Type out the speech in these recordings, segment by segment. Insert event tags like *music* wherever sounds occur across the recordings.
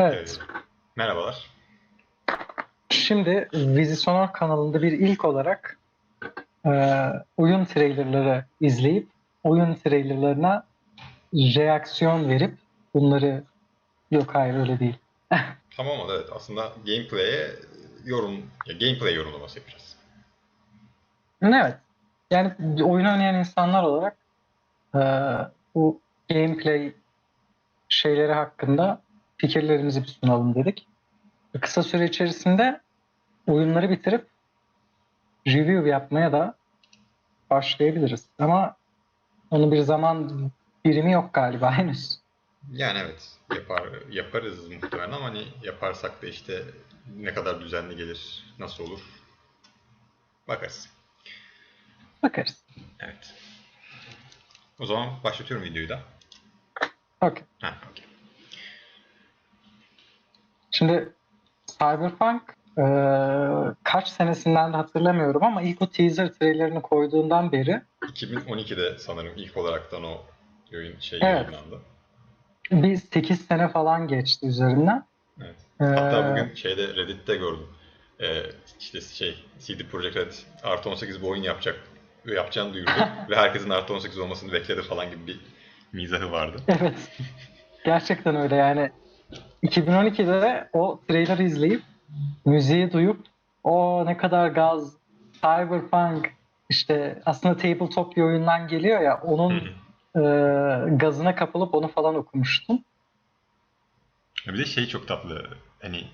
Evet. Evet. Merhabalar. Şimdi Vizisonar kanalında bir ilk olarak e, oyun trailerları izleyip oyun trailerlarına reaksiyon verip bunları yok hayır öyle değil. *laughs* Tamam ama evet aslında gameplay'e yorum, ya gameplay yorumlaması yapacağız. Evet. Yani oyun oynayan insanlar olarak e, bu gameplay şeyleri hakkında fikirlerimizi bir sunalım dedik. Kısa süre içerisinde oyunları bitirip review yapmaya da başlayabiliriz. Ama onun bir zaman birimi yok galiba *laughs* henüz. Yani evet yapar yaparız muhtemelen ama hani yaparsak da işte ne kadar düzenli gelir, nasıl olur bakarız. Bakarız. Evet. O zaman başlatıyorum videoyu da. Okey. Ha, okey. Şimdi Cyberpunk e, kaç senesinden de hatırlamıyorum ama ilk o teaser trailerini koyduğundan beri 2012'de sanırım ilk olaraktan o oyun şey Evet. yayınlandı. bir 8 sene falan geçti üzerinden. Evet. E, Hatta bugün şeyde Reddit'te gördüm. Ee, işte şey CD Projekt Red artı 18 bir oyun yapacak yapacağını duyurdu *laughs* ve herkesin artı 18 olmasını bekledi falan gibi bir mizahı vardı. Evet. Gerçekten öyle yani. 2012'de o trailer'ı izleyip müziği duyup o ne kadar gaz Cyberpunk işte aslında tabletop bir oyundan geliyor ya onun e, gazına kapılıp onu falan okumuştum. bir de şey çok tatlı. Hani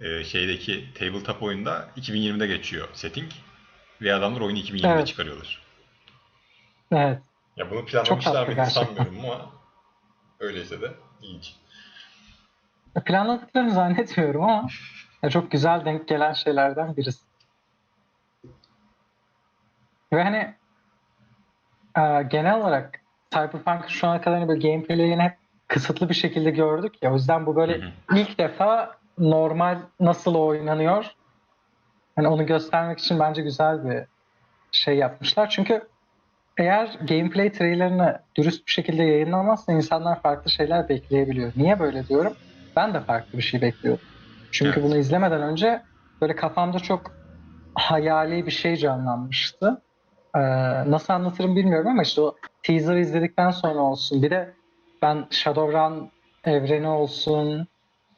e, şeydeki tabletop oyunda 2020'de geçiyor setting ve adamlar oyunu 2020'de Evet. çıkarıyorlar. Evet. Ya bunu planlamışlar gerçekten. sanmıyorum ama öyleyse de ilginç. Planladıklarını zannetmiyorum ama ya çok güzel denk gelen şeylerden birisi. Ve hani e, genel olarak Cyberpunk şu ana kadar hani böyle gameplay'ini hep kısıtlı bir şekilde gördük ya. O yüzden bu böyle ilk defa normal nasıl oynanıyor hani onu göstermek için bence güzel bir şey yapmışlar. Çünkü eğer gameplay trailerını dürüst bir şekilde yayınlamazsa insanlar farklı şeyler bekleyebiliyor. Niye böyle diyorum? Ben de farklı bir şey bekliyorum. Çünkü Evet. bunu izlemeden önce böyle kafamda çok hayali bir şey canlanmıştı. Ee, nasıl anlatırım bilmiyorum ama işte o teaser izledikten sonra olsun. Bir de ben Shadowrun evreni olsun.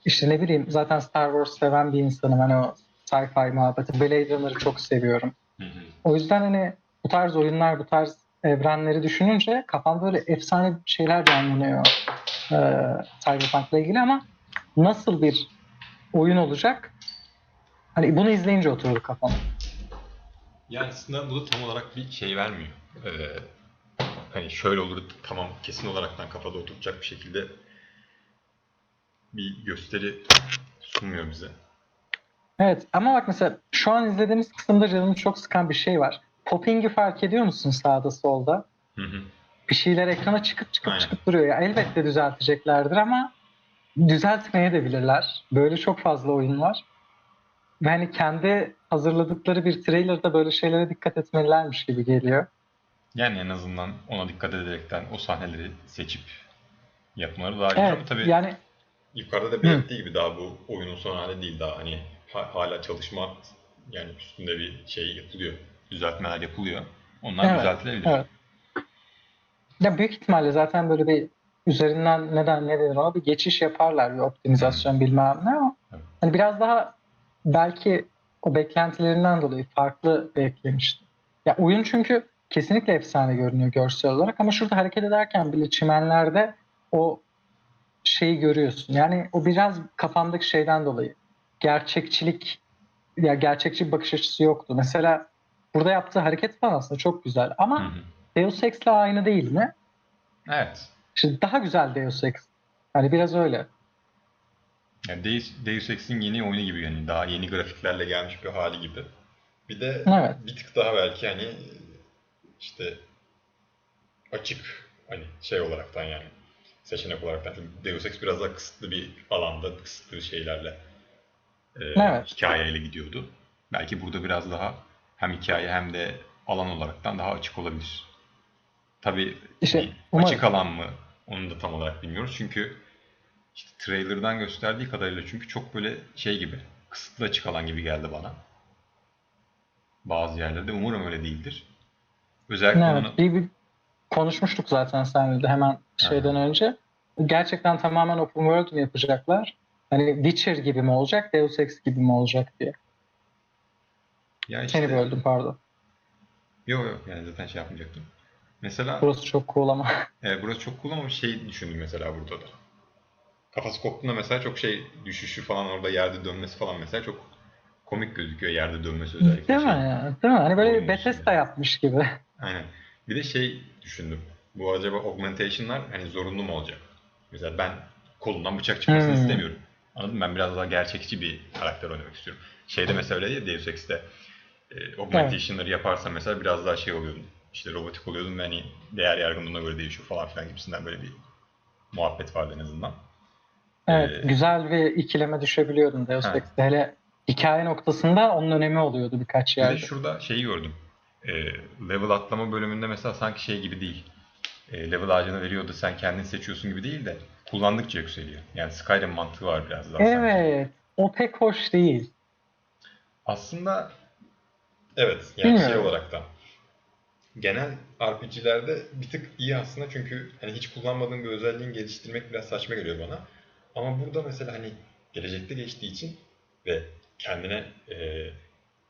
işte ne bileyim zaten Star Wars seven bir insanım. Hani o sci-fi muhabbeti. Blade Runner'ı çok seviyorum. Hı hı. O yüzden hani bu tarz oyunlar, bu tarz evrenleri düşününce kafamda böyle efsane şeyler canlanıyor e, Cyberpunk'la ilgili ama nasıl bir oyun olacak? Hani bunu izleyince oturdu kafama. Yani aslında bu da tam olarak bir şey vermiyor. Ee, hani şöyle olur tamam kesin olaraktan kafada oturacak bir şekilde bir gösteri sunmuyor bize. Evet ama bak mesela şu an izlediğimiz kısımda canımı çok sıkan bir şey var. Popping'i fark ediyor musun sağda solda? Hı hı. Bir şeyler ekrana çıkıp çıkıp Aynen. çıkıp duruyor. Ya elbette düzelteceklerdir ama düzeltmeye de bilirler. Böyle çok fazla oyun var. Ve hani kendi hazırladıkları bir trailerda böyle şeylere dikkat etmelilermiş gibi geliyor. Yani en azından ona dikkat ederekten o sahneleri seçip yapmaları daha güzel Evet ama tabii yani yukarıda da belirttiği gibi daha bu oyunun son hali değil daha hani ha- hala çalışma yani üstünde bir şey yapılıyor. Düzeltmeler yapılıyor. Onlar Evet, düzeltilebilir. evet. ya büyük ihtimalle zaten böyle bir üzerinden neden ne denir ona bir geçiş yaparlar bir optimizasyon bilmem ne ama hani biraz daha belki o beklentilerinden dolayı farklı beklemişti. Ya oyun çünkü kesinlikle efsane görünüyor görsel olarak ama şurada hareket ederken bile çimenlerde o şeyi görüyorsun. Yani o biraz kafamdaki şeyden dolayı. Gerçekçilik ya gerçekçi bir bakış açısı yoktu. Mesela burada yaptığı hareket falan aslında çok güzel Hı ama hı. Deus Ex'le aynı değil mi? Evet. İşte daha güzel Deus Ex. Hani biraz öyle. Yani Deus, Deus Ex'in yeni oyunu gibi yani daha yeni grafiklerle gelmiş bir hali gibi. Bir de Evet. bir tık daha belki hani işte açık hani şey olaraktan yani seçenek olaraktan. Çünkü Deus Ex biraz daha kısıtlı bir alanda, kısıtlı şeylerle e, Evet. hikayeyle gidiyordu. Belki burada biraz daha hem hikaye hem de alan olaraktan daha açık olabilir. Tabii İşte hani umarım. açık alan mı onu da tam olarak bilmiyoruz. Çünkü işte trailer'dan gösterdiği kadarıyla çünkü çok böyle şey gibi kısıtlı açık alan gibi geldi bana. Bazı yerlerde umarım öyle değildir. Özellikle Evet, onu- bir, bir konuşmuştuk zaten seninle de hemen şeyden önce. Gerçekten tamamen open world mi yapacaklar? Hani Witcher gibi mi olacak, Deus Ex gibi mi olacak diye. ya işte, Seni böldüm pardon. Yok yok yani zaten şey yapmayacaktım. Mesela Burası çok cool ama. *laughs* e, burası çok cool ama şey düşündüm mesela burada da. Kafası koptuğunda mesela çok şey düşüşü falan orada yerde dönmesi falan mesela çok komik gözüküyor yerde dönmesi özellikle. Değil mi? şey. ya? Değil mi? Hani böyle Oyun Bethesda yapmış gibi. Aynen. Bir de şey düşündüm. Bu acaba augmentation'lar hani zorunlu mu olacak? Mesela ben kolundan bıçak çıkmasını Hmm. istemiyorum. Anladın mı? Ben biraz daha gerçekçi bir karakter oynamak istiyorum. Şeyde mesela öyle değil Deus Ex'te e, augmentation'ları yaparsan mesela biraz daha şey oluyordun. İşte robotik oluyordun ve hani değer yargınlığına göre değişiyor falan filan gibisinden böyle bir muhabbet vardı en azından. Evet, Ee, güzel bir ikileme düşebiliyordun Deus. Ex'te. Hele hikaye noktasında onun önemi oluyordu birkaç Bir de yerde. şurada şeyi gördüm. E, level atlama bölümünde mesela sanki şey gibi değil. E, level ağacını veriyordu sen kendin seçiyorsun gibi değil de kullandıkça yükseliyor. Yani Skyrim mantığı var biraz daha sanki. Evet, o pek hoş değil. Aslında evet yani şey Bilmiyorum. olarak da genel RPG'lerde bir tık iyi aslında çünkü hani hiç kullanmadığım bir özelliğini geliştirmek biraz saçma geliyor bana. Ama burada mesela hani gelecekte geçtiği için ve kendine e,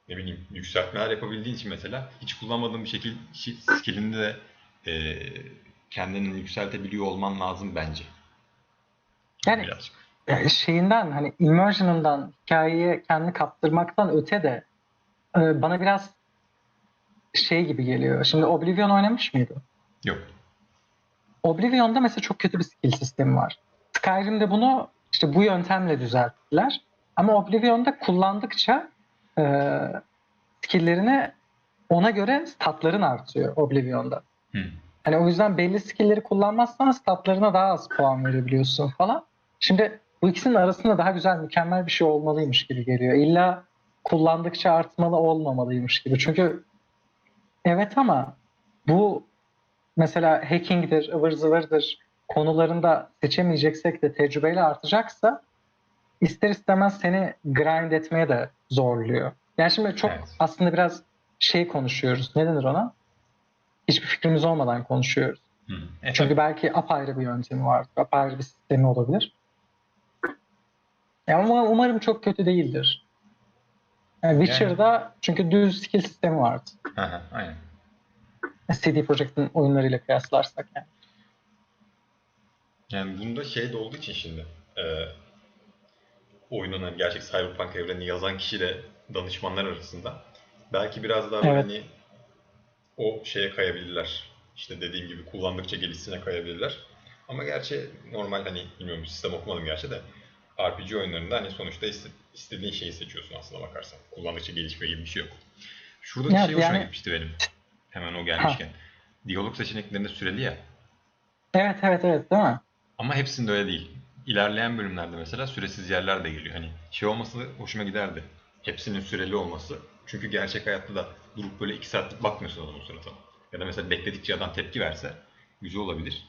ne bileyim yükseltmeler yapabildiğin için mesela hiç kullanmadığın bir şekil skillini de e, kendini yükseltebiliyor olman lazım bence. Yani Birazcık. yani şeyinden hani immersion'ından hikayeye kendini kaptırmaktan öte de e, bana biraz şey gibi geliyor. Şimdi Oblivion oynamış mıydın? Yok. Oblivion'da mesela çok kötü bir skill sistemi var. Skyrim'de bunu işte bu yöntemle düzelttiler. Ama Oblivion'da kullandıkça e, skill'lerini ona göre statların artıyor Oblivion'da. Hı. Hani o yüzden belli skill'leri kullanmazsan statlarına daha az puan verebiliyorsun falan. Şimdi bu ikisinin arasında daha güzel, mükemmel bir şey olmalıymış gibi geliyor. İlla kullandıkça artmalı olmamalıymış gibi. Çünkü evet ama bu mesela hacking'dir, ıvır zıvırdır konularında seçemeyeceksek de tecrübeyle artacaksa ister istemez seni grind etmeye de zorluyor. Yani şimdi çok Evet. aslında biraz şey konuşuyoruz. Ne denir ona? Hiçbir fikrimiz olmadan konuşuyoruz. Hı. E, Çünkü belki apayrı bir yöntemi vardır, apayrı bir sistemi olabilir. Ama umarım çok kötü değildir. Yani Witcher'da çünkü düz skill sistemi vardı. Hı, aynen. CD Projekt'in oyunlarıyla kıyaslarsak yani. Yani bunda şey de olduğu için şimdi e, oyunun hani gerçek Cyberpunk evrenini yazan kişiyle danışmanlar arasında belki biraz daha Evet. hani o şeye kayabilirler. İşte dediğim gibi kullandıkça gelişsine kayabilirler. Ama gerçi normal hani bilmiyorum sistem okumadım gerçi de RPG oyunlarında hani sonuçta iste- istediğin şeyi seçiyorsun aslında bakarsan. Kullandıkça gelişme gibi bir şey yok. Şurada bir Evet, şey hoşuma yani- gitmişti benim. Hemen o gelmişken. Diyalog seçeneklerinde süreli ya. Evet evet evet değil mi? Ama hepsinde öyle değil. İlerleyen bölümlerde mesela süresiz yerler de geliyor. Hani şey olması hoşuma giderdi. Hepsinin süreli olması. Çünkü gerçek hayatta da durup böyle iki saatlik bakmıyorsun adamın suratına. Ya da mesela bekledikçe adam tepki verse güzel olabilir.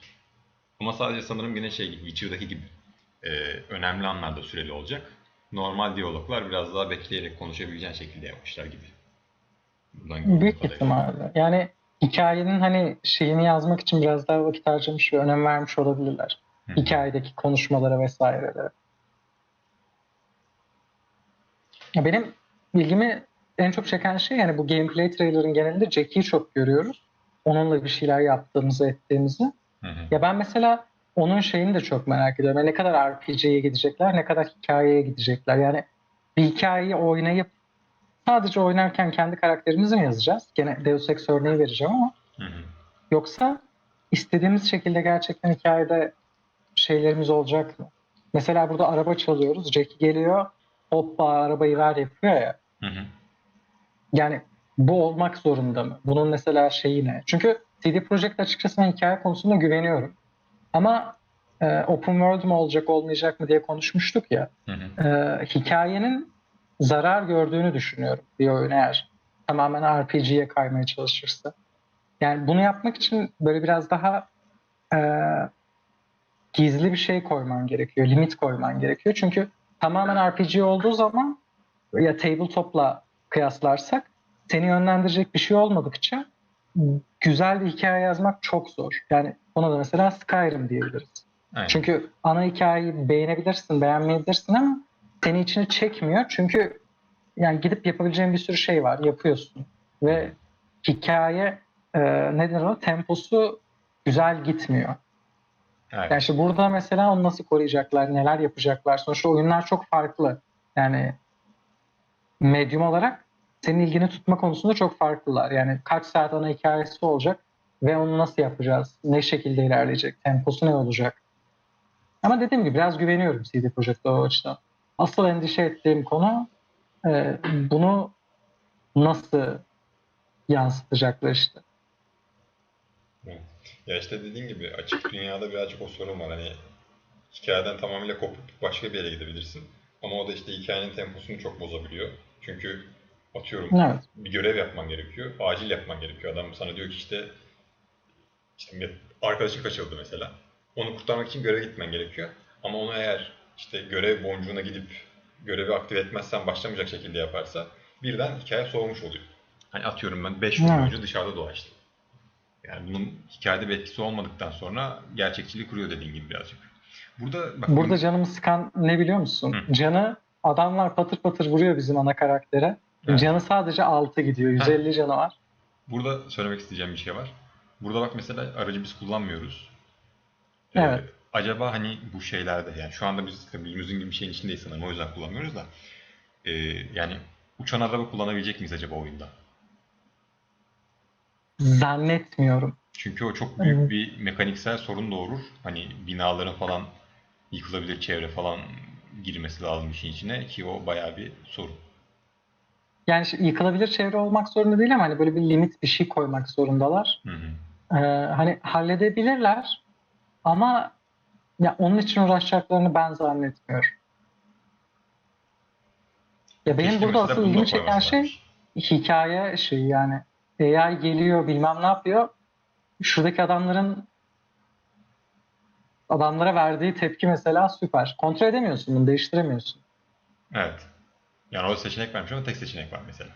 Ama sadece sanırım yine şey gibi, Witcher'daki gibi e, önemli anlarda süreli olacak. Normal diyaloglar biraz daha bekleyerek konuşabileceğin şekilde yapmışlar gibi. Buradan Büyük ihtimalle. Yani hikayenin hani şeyini yazmak için biraz daha vakit harcamış ve önem vermiş olabilirler. Hı. Hikayedeki konuşmalara vesairelere. Benim ilgimi en çok çeken şey yani bu gameplay trailer'ın genelinde Jackie'yi çok görüyoruz. Onunla bir şeyler yaptığımızı, ettiğimizi. Hı hı. Ya ben mesela onun şeyini de çok merak ediyorum. Yani ne kadar RPG'ye gidecekler, ne kadar hikayeye gidecekler. Yani bir hikayeyi oynayıp sadece oynarken kendi karakterimizi mi yazacağız? Gene Deus Ex örneği vereceğim ama Hı hı. yoksa istediğimiz şekilde gerçekten hikayede şeylerimiz olacak mı? Mesela burada araba çalıyoruz. Jackie geliyor. Hoppa arabayı ver yapıyor ya. Hı hı. Yani bu olmak zorunda mı? Bunun mesela şeyi ne? Çünkü CD Projekt açıkçası ben hikaye konusunda güveniyorum. Ama e, open world mu olacak olmayacak mı diye konuşmuştuk ya. Hı hı. E, hikayenin zarar gördüğünü düşünüyorum bir oyun eğer tamamen RPG'ye kaymaya çalışırsa. Yani bunu yapmak için böyle biraz daha e, gizli bir şey koyman gerekiyor, limit koyman gerekiyor. Çünkü tamamen RPG olduğu zaman ya tabletop'la kıyaslarsak seni yönlendirecek bir şey olmadıkça güzel bir hikaye yazmak çok zor. Yani ona da mesela Skyrim diyebiliriz. Aynen. Çünkü ana hikayeyi beğenebilirsin, beğenmeyebilirsin ama seni içine çekmiyor. Çünkü yani gidip yapabileceğin bir sürü şey var, yapıyorsun. Ve hikaye e, nedir o? Temposu güzel gitmiyor. Evet. Yani işte burada mesela onu nasıl koruyacaklar, neler yapacaklar. Sonuçta oyunlar çok farklı. Yani medyum olarak senin ilgini tutma konusunda çok farklılar. Yani kaç saat ana hikayesi olacak ve onu nasıl yapacağız? Ne şekilde ilerleyecek? Temposu ne olacak? Ama dediğim gibi biraz güveniyorum CD Projekt'e o açıdan. Asıl endişe ettiğim konu e, bunu nasıl yansıtacaklar işte. Ya işte dediğin gibi açık dünyada birazcık o sorun var. Hani hikayeden tamamıyla kopup başka bir yere gidebilirsin. Ama o da işte hikayenin temposunu çok bozabiliyor. Çünkü atıyorum Evet. bir görev yapman gerekiyor. Acil yapman gerekiyor. Adam sana diyor ki işte işte arkadaşın kaçırıldı mesela. Onu kurtarmak için göreve gitmen gerekiyor. Ama onu eğer işte görev boncuğuna gidip görevi aktive etmezsen başlamayacak şekilde yaparsa birden hikaye soğumuş oluyor. Hani atıyorum ben 5 gün boyunca dışarıda dolaştım. Yani bunun hikayede bir etkisi olmadıktan sonra gerçekçiliği kuruyor dediğin gibi birazcık. Burada bak Burada canımı sıkan ne biliyor musun? Hı. Canı adamlar patır patır vuruyor bizim ana karaktere. Evet. Canı sadece 6 gidiyor. 150 canı var. Burada söylemek isteyeceğim bir şey var. Burada bak mesela aracı biz kullanmıyoruz. Ee, Evet. acaba hani bu şeylerde yani şu anda biz tabii limuzin gibi bir şeyin içindeyiz sanırım o yüzden kullanmıyoruz da ee, yani uçan araba kullanabilecek miyiz acaba oyunda? Zannetmiyorum. Çünkü o çok büyük bir mekaniksel sorun doğurur. Hani binaların falan yıkılabilir çevre falan girmesi lazım işin içine ki o bayağı bir sorun. Yani işte yıkılabilir çevre olmak zorunda değil ama hani böyle bir limit bir şey koymak zorundalar. Hı hı. Ee, hani halledebilirler ama ya onun için uğraşacaklarını ben zannetmiyorum. Ya benim Keşke burada asıl ilgimi çeken şey hikaye şeyi yani. AI geliyor bilmem ne yapıyor. Şuradaki adamların adamlara verdiği tepki mesela süper. Kontrol edemiyorsun bunu, değiştiremiyorsun. Evet. Yani o seçenek vermiş ama tek seçenek var mesela.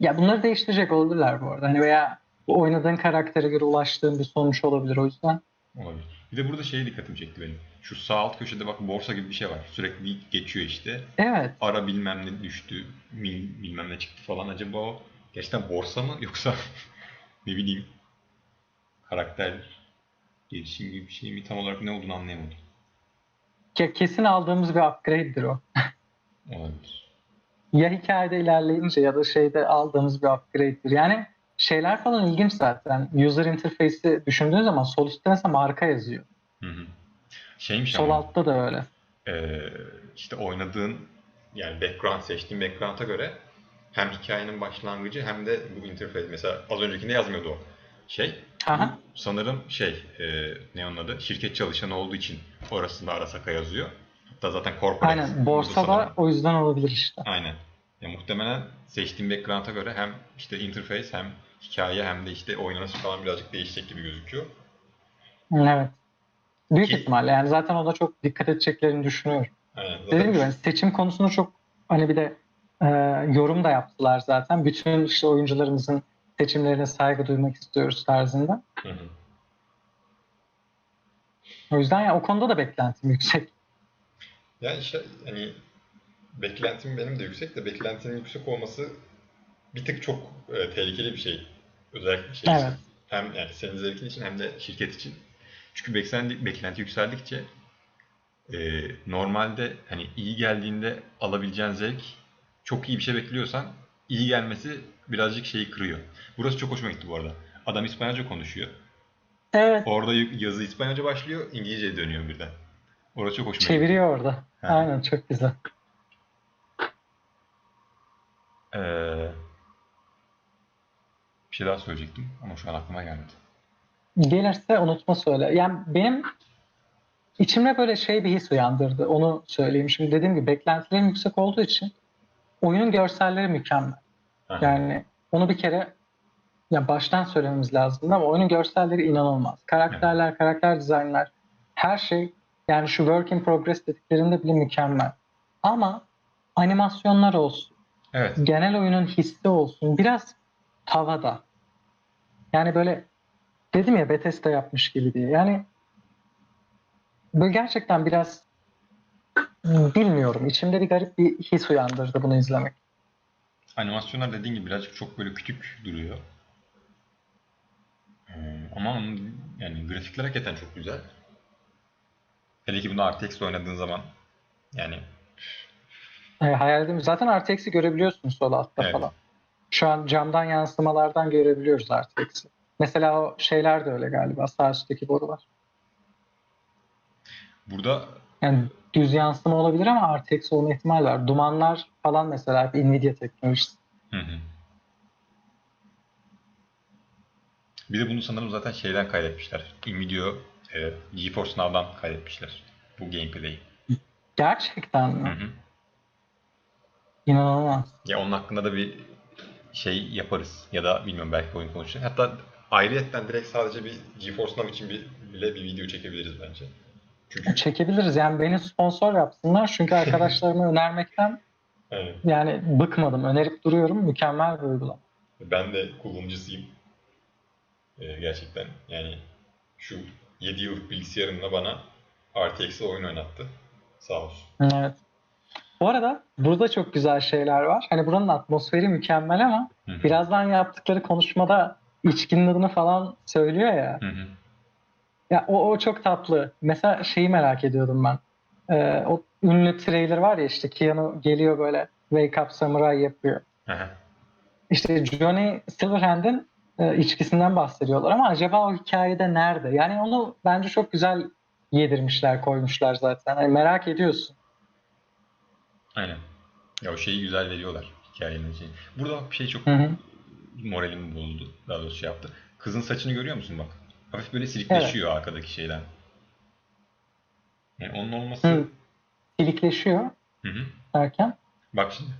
Ya bunları değiştirecek olabilirler bu arada. Hani veya oynadığın karaktere göre ulaştığın bir sonuç olabilir o yüzden. Olabilir. Bir de burada şey dikkatimi çekti benim. Şu sağ alt köşede bak borsa gibi bir şey var. Sürekli geçiyor işte. Evet. Ara bilmem ne düştü, bil- bilmem ne çıktı falan. Acaba o gerçekten borsa mı yoksa *laughs* ne bileyim karakter gelişim gibi bir şey mi? Tam olarak ne olduğunu anlayamadım. Ke- Kesin aldığımız bir upgrade'dir o. *laughs* Olabilir. Ya hikayede ilerleyince ya da şeyde aldığımız bir upgrade'dir. Yani şeyler falan ilginç zaten. User interface'i düşündüğün zaman sol üstte mesela marka yazıyor. Hı hı. Şeymiş Sol ama altta da öyle. e, işte oynadığın yani background seçtiğin background'a göre hem hikayenin başlangıcı hem de bu interface mesela az öncekinde yazmıyordu o şey. Aha. Bu sanırım şey e, ne onun adı şirket çalışanı olduğu için orasında Arasaka yazıyor. Hatta zaten corporate. Aynen. burada Borsa da sanırım. o yüzden olabilir işte. Aynen. Ya muhtemelen seçtiğim background'a göre hem işte interface hem hikaye hem de işte oynanışı falan birazcık değişecek gibi gözüküyor. Evet. Büyük Ki- ihtimalle yani zaten ona çok dikkat edeceklerini düşünüyorum. Aynen. Zaten Dediğim gibi hani seçim konusunda çok hani bir de e, yorum da yaptılar zaten. Bütün işte oyuncularımızın seçimlerine saygı duymak istiyoruz tarzında. Hı hı. O yüzden ya o konuda da beklentim yüksek. Ya işte hani beklentim benim de yüksek de beklentinin yüksek olması bir tık çok e, tehlikeli bir şey. Özellikle şey için. Evet. Hem yani senin zevkin için hem de şirket için. Çünkü beklenti, beklenti yükseldikçe e, normalde hani iyi geldiğinde alabileceğin zevk çok iyi bir şey bekliyorsan iyi gelmesi birazcık şeyi kırıyor. Burası çok hoşuma gitti bu arada. Adam İspanyolca konuşuyor. Evet. Orada yazı İspanyolca başlıyor, İngilizceye dönüyor birden. Orası çok hoşuma gitti. Çeviriyor orada. Ha. Aynen çok güzel. Ee, bir şey daha söyleyecektim ama şu an aklıma gelmedi. Gelirse unutma söyle. Yani benim içimde böyle şey bir his uyandırdı. Onu söyleyeyim. Şimdi dediğim gibi beklentilerim yüksek olduğu için oyunun görselleri mükemmel. Aha. Yani onu bir kere ya baştan söylememiz lazım ama oyunun görselleri inanılmaz. Karakterler, karakter dizaynlar her şey yani şu work in progress dediklerinde bile mükemmel. Ama animasyonlar olsun, Evet. genel oyunun hissi olsun biraz tavada. Yani böyle dedim ya Bethesda yapmış gibi diye. Yani böyle gerçekten biraz bilmiyorum. İçimde bir garip bir his uyandırdı bunu izlemek. Animasyonlar dediğin gibi birazcık çok böyle küçük duruyor. Ee, ama yani grafikler hakikaten çok güzel. Hele ki bunu RTX oynadığın zaman yani E, hayal edeyim. Zaten RTX'i görebiliyorsun sol altta Evet. falan. Şu an camdan yansımalardan görebiliyoruz RTX'i. Mesela o şeyler de öyle galiba sağ üstteki borular. burada Yani düz yansıma olabilir ama RTX olma ihtimal var. Dumanlar falan mesela hep Nvidia teknolojisi. Hı hı. Bir de bunu sanırım zaten şeyden kaydetmişler. Nvidia e, GeForce Now'dan kaydetmişler bu gameplay'i. Gerçekten Hı mi? hı. İnanılmaz. Ya onun hakkında da bir şey yaparız. Ya da bilmiyorum belki oyun konuşacağız. Hatta ayrıyetten direkt sadece bir GeForce Now için bir, bile bir video çekebiliriz bence. Çünkü Çekebiliriz. Yani beni sponsor yapsınlar. Çünkü *laughs* arkadaşlarıma önermekten evet, yani bıkmadım. Önerip duruyorum. Mükemmel bir uygulama. ben de kullanıcısıyım. Ee, gerçekten yani şu 7 yıllık bilgisayarımla bana RTX'li oyun oynattı. Sağ olsun. Evet. Bu arada burada çok güzel şeyler var. Hani buranın atmosferi mükemmel ama Hı hı. birazdan yaptıkları konuşmada içkinin adını falan söylüyor ya. Hı hı. Ya o, o çok tatlı. Mesela şeyi merak ediyordum ben. Ee, o ünlü trailer var ya işte Keanu geliyor böyle Wake Up Samurai yapıyor. Hı hı. İşte Johnny Silverhand'in içkisinden bahsediyorlar ama acaba o hikayede nerede? Yani onu bence çok güzel yedirmişler, koymuşlar zaten. Hani merak ediyorsun. Aynen. Ya o şeyi güzel veriyorlar hikayenin için. Burada bir şey çok moralimi bozdu. Daha doğrusu şey yaptı. Kızın saçını görüyor musun bak? Hafif böyle silikleşiyor arkadaki şeyden. Yani onun olması... Hı. Silikleşiyor Hı hı. derken. Bak şimdi.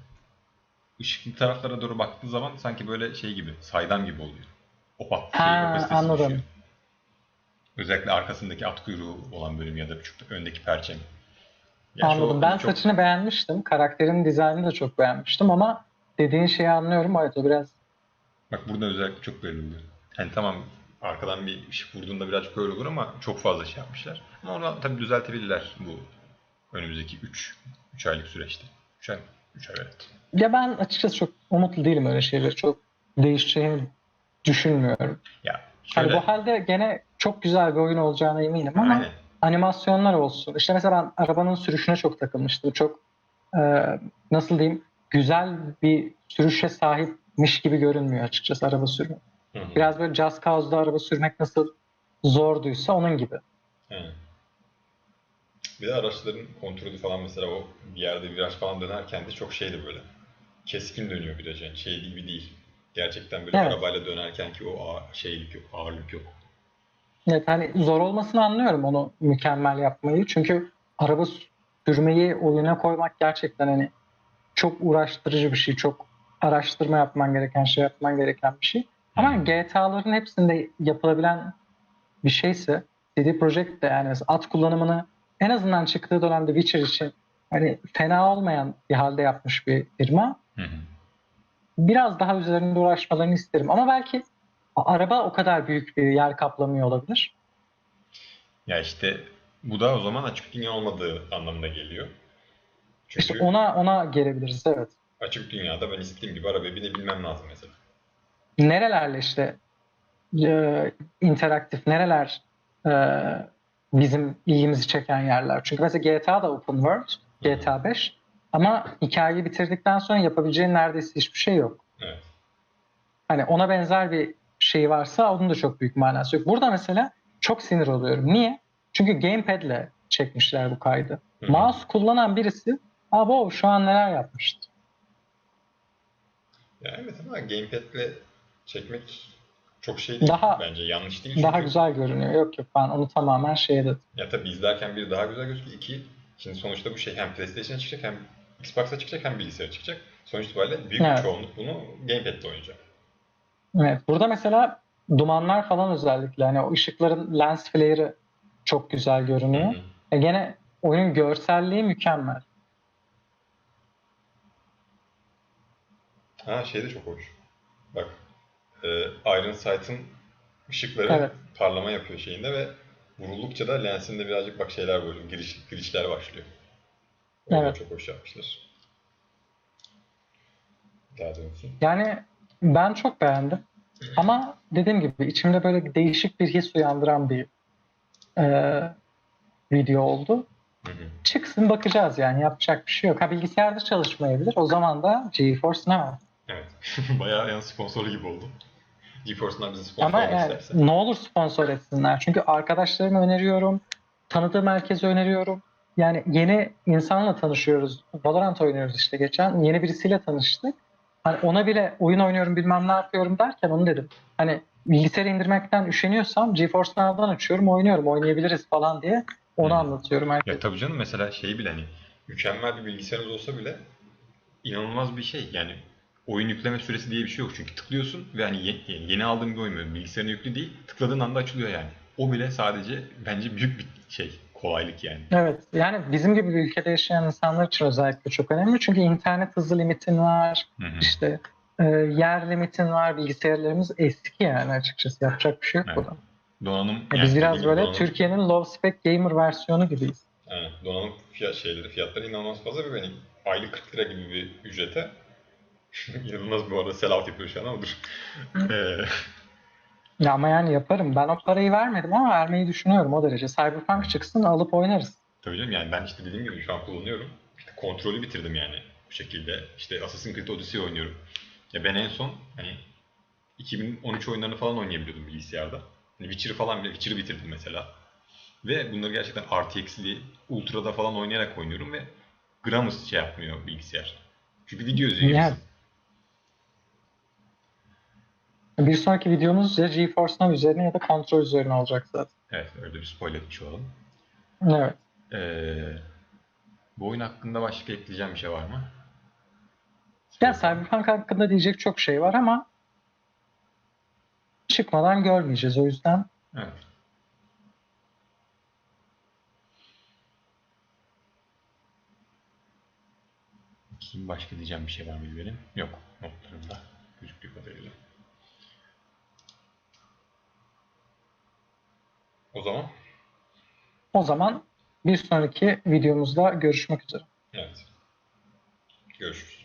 Işıklı taraflara doğru baktığı zaman sanki böyle şey gibi, saydam gibi oluyor. Şey, Ha, opasitesi anladım. düşüyor. Özellikle arkasındaki at kuyruğu olan bölüm ya da küçük öndeki perçem. Ya şu Anladım. Ben çok- saçını beğenmiştim. Karakterin dizaynını da çok beğenmiştim ama dediğin şeyi anlıyorum. Evet o biraz Bak burada özellikle çok belli oluyor. Yani tamam arkadan bir ışık vurduğunda birazcık böyle olur ama çok fazla şey yapmışlar. Ama onu tabii düzeltebilirler bu önümüzdeki 3 3 aylık süreçte. 3 ay 3 ay evet. ya ben açıkçası çok umutlu değilim öyle şeyleri. Çok değişeceğini düşünmüyorum. Ya Hani şöyle bu halde gene çok güzel bir oyun olacağına eminim ama aynen. animasyonlar olsun. İşte mesela ben arabanın sürüşüne çok takılmıştım. Çok e, nasıl diyeyim güzel bir sürüşe sahipmiş gibi görünmüyor açıkçası araba sürmek. Hı hı. Biraz böyle Just Cause'da araba sürmek nasıl zorduysa onun gibi. Aynen. Bir de araçların kontrolü falan mesela o bir yerde viraj falan dönerken de çok şeydi böyle. Keskin dönüyor viraj yani şey gibi değil. Gerçekten böyle Evet. arabayla dönerken ki o ağır, şeylik yok, ağırlık yok. Evet hani zor olmasını anlıyorum onu mükemmel yapmayı. Çünkü araba sürmeyi oyuna koymak gerçekten hani çok uğraştırıcı bir şey. Çok araştırma yapman gereken, şey yapman gereken bir şey. Ama Hı. GTA'ların hepsinde yapılabilen bir şeyse CD Projekt de yani mesela at kullanımını en azından çıktığı dönemde Witcher için hani fena olmayan bir halde yapmış bir firma. Hı hı. Biraz daha üzerinde uğraşmalarını isterim. Ama belki araba o kadar büyük bir yer kaplamıyor olabilir. Ya işte bu da o zaman açık dünya olmadığı anlamına geliyor. Çünkü İşte ona ona gelebiliriz evet. açık dünyada ben istediğim gibi arabaya binebilmem lazım mesela. Nerelerle işte e, interaktif nereler e, bizim ilgimizi çeken yerler. Çünkü mesela GTA da open world, GTA 5 ama hikayeyi bitirdikten sonra yapabileceğin neredeyse hiçbir şey yok. Evet. Hani ona benzer bir şey varsa onun da çok büyük manası yok. Burada mesela çok sinir oluyorum. Niye? Çünkü gamepad'le çekmişler bu kaydı. Hı hı. Mouse kullanan birisi wow, şu an neler yapmıştı. Ya evet ama gamepad'le çekmek çok şey değil Daha- bence yanlış değil. Daha çünkü- güzel görünüyor. Yok yok ben onu tamamen şeye dedim. Ya tabii izlerken bir daha güzel gözüküyor. İki, şimdi sonuçta bu şey hem PlayStation'a çıkacak hem Xbox'a çıkacak hem bilgisayara çıkacak. Sonuç itibariyle büyük Evet. bir çoğunluk bunu gamepad'de oynayacak. Evet. Burada mesela dumanlar falan özellikle hani o ışıkların lens flare'ı çok güzel görünüyor. Hı hı. E gene oyunun görselliği mükemmel. Ha şey de çok hoş. Bak e, Iron Sight'ın ışıkları Evet. parlama yapıyor şeyinde ve vuruldukça da lensinde birazcık bak şeyler böyle giriş, girişler başlıyor. Da Evet. çok hoş yapmışlar. Daha dönsün. Yani ben çok beğendim. Ama dediğim gibi içimde böyle değişik bir his uyandıran bir e, video oldu. Hı hı. Çıksın bakacağız yani yapacak bir şey yok. Ha bilgisayarda çalışmayabilir. O zaman da GeForce ne var? Evet. *laughs* Bayağı yani sponsoru gibi oldu. GeForce'dan bizi sponsor Ama yani isterse. ne olur sponsor etsinler. Çünkü arkadaşlarıma öneriyorum. Tanıdığım herkese öneriyorum. Yani yeni insanla tanışıyoruz. Valorant oynuyoruz işte geçen. Yeni birisiyle tanıştık. Hani ona bile oyun oynuyorum bilmem ne yapıyorum derken onu dedim. Hani bilgisayarı indirmekten üşeniyorsam GeForce Now'dan açıyorum oynuyorum oynayabiliriz falan diye onu Hı. anlatıyorum herkese. Ya tabii canım mesela şey bile hani mükemmel bir bilgisayarınız olsa bile inanılmaz bir şey. Yani oyun yükleme süresi diye bir şey yok. Çünkü tıklıyorsun ve hani ye- yeni, yeni aldığım bir oyun bilgisayarına yüklü değil. Tıkladığın anda açılıyor yani. O bile sadece bence büyük bir şey. Kolaylık yani. Evet yani bizim gibi bir ülkede yaşayan insanlar için özellikle çok önemli. Çünkü internet hızı limitin var. Hı hı. İşte e, yer limitin var. Bilgisayarlarımız eski yani açıkçası. Yapacak bir şey yok Evet. burada. Donanım Ya yani biz biraz böyle donanım- Türkiye'nin low spec gamer versiyonu gibiyiz. Aynen. Donanım fiyat şeyleri, fiyatları inanılmaz fazla ve benim aylık 40 lira gibi bir ücrete *laughs* inanılmaz bu arada sell out yapıyor şu an ama dur. Ee, Ya ama yani yaparım. Ben o parayı vermedim ama vermeyi düşünüyorum o derece. Cyberpunk çıksın alıp oynarız. tabii canım yani ben işte dediğim gibi şu an kullanıyorum. İşte kontrolü bitirdim yani bu şekilde. İşte Assassin's Creed Odyssey oynuyorum. Ya ben en son hani 2013 oyunlarını falan oynayabiliyordum bilgisayarda. Hani Witcher'ı falan bile Witcher'ı bitirdim mesela. Ve bunları gerçekten RTX'li, Ultra'da falan oynayarak oynuyorum ve gramız şey yapmıyor bilgisayar. Çünkü video izliyor Yani. Bir sonraki videomuz ya GeForce Now üzerine ya da kontrol üzerine olacak zaten. Evet öyle bir spoiler etmiş olalım. Evet. Ee, bu oyun hakkında başka ekleyeceğim bir şey var mı? Ya Cyberpunk hakkında diyecek çok şey var ama çıkmadan görmeyeceğiz o yüzden. Evet. Bakayım başka diyeceğim bir şey var mı benim? Yok. Notlarımda gözüktüğü kadarıyla. o zaman? O zaman bir sonraki videomuzda görüşmek üzere. Evet. Görüşürüz.